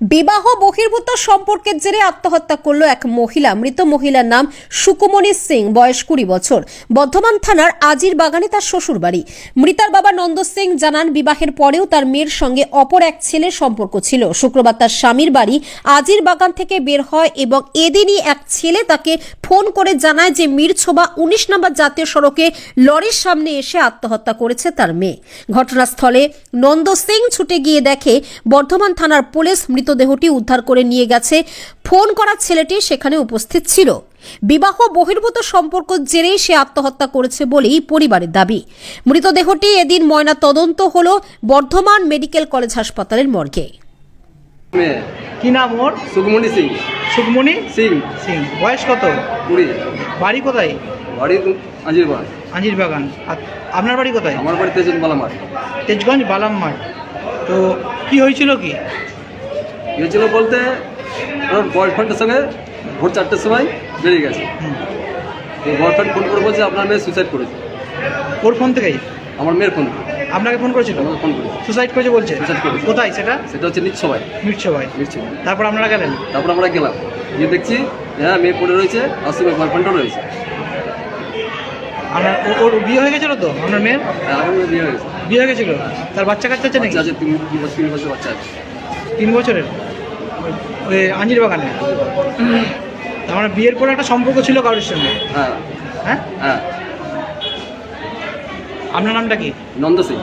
বিবাহ বহির্ভূত সম্পর্কের জেরে আত্মহত্যা করল এক মহিলা। মৃত মহিলার নাম সুকুমণি সিং, বয়স কুড়ি বছর। বর্ধমান থানার আজির বাগানে তার শ্বশুর বাড়ি মৃতার বাবা নন্দ সিং জানান, বিবাহের পরেও তার মেয়ের সঙ্গে অপর এক ছেলের সম্পর্ক ছিল। শুক্রবার তার স্বামীর বাড়ি আজির বাগান থেকে বের হয় এবং এদিনই এক ছেলে তাকে ফোন করে জানায় যে মিরছোবা উনিশ নম্বর জাতীয় সড়কে লরির সামনে এসে আত্মহত্যা করেছে তার মেয়ে। ঘটনাস্থলে নন্দ সিং ছুটে গিয়ে দেখে বর্ধমান থানার পুলিশ মৃতদেহটি উদ্ধার করে নিয়ে গেছে। ফোন করা ছেলেটি সেখানে উপস্থিত ছিল। বিবাহ বহির্ভূত সম্পর্ক জেরেই সে আত্মহত্যা করেছে বলেই পরিবারের দাবি। মৃতদেহটি এদিন ময়না তদন্ত হল বর্ধমান মেডিকেল কলেজ হাসপাতালের মর্গে। কি নাম ওর? সুকুমণি সিং। সুকমণি? সিং। সিং। বয়স কত? কুড়ি। বাড়ি কোথায়? বাড়ি আজির বাগান আপনার বাড়ি কোথায়? আমার বাড়ি তেজন বালামার। তেজগঞ্জ বালামমার তো কি হয়েছিল কি? গিয়েছিল বলতে ওর বয়ফ্রেন্ডের সঙ্গে ভোর চারটের সময় বেরিয়ে গেছে। হুম। তো বয়ফ্রেন্ড ফোন করে বলছে আপনার মেয়ে সুইসাইড করেছে। ওর ফোন থেকেই? আমার মেয়ের ফোন আপনাকে ফোন করেছিল? আমাকে ফোন করেছে। সুসাইড করেছে বলছে? Suicide করেছে। কোথায় সেটা? সেটা হচ্ছে নিচ সবাই মিটছে ভাই নিচ্ছে তারপর আপনারা গেলেন? তারপর আমরা গেলাম। গিয়ে দেখছি হ্যাঁ মেয়ে পড়ে রয়েছে আর সঙ্গে বয়ফ্রেন্ডও রয়েছে। আপনার ওর বিয়ে হয়ে গেছিল তো আপনার মেয়ের? হ্যাঁ আমার মেয়ে বিয়ে বিয়ে হয়ে গেছিল? তার বাচ্চা কাচ্চা আছে নাকি? আছে তিন বছর বাচ্চা আছে। তিন বছরের? ওই আঞ্জির বাগানে? তার মানে বিয়ের পরে একটা সম্পর্ক ছিল কারোর সঙ্গে? হ্যাঁ। হ্যাঁ? হ্যাঁ। আপনার নামটা কি? নন্দ সিং।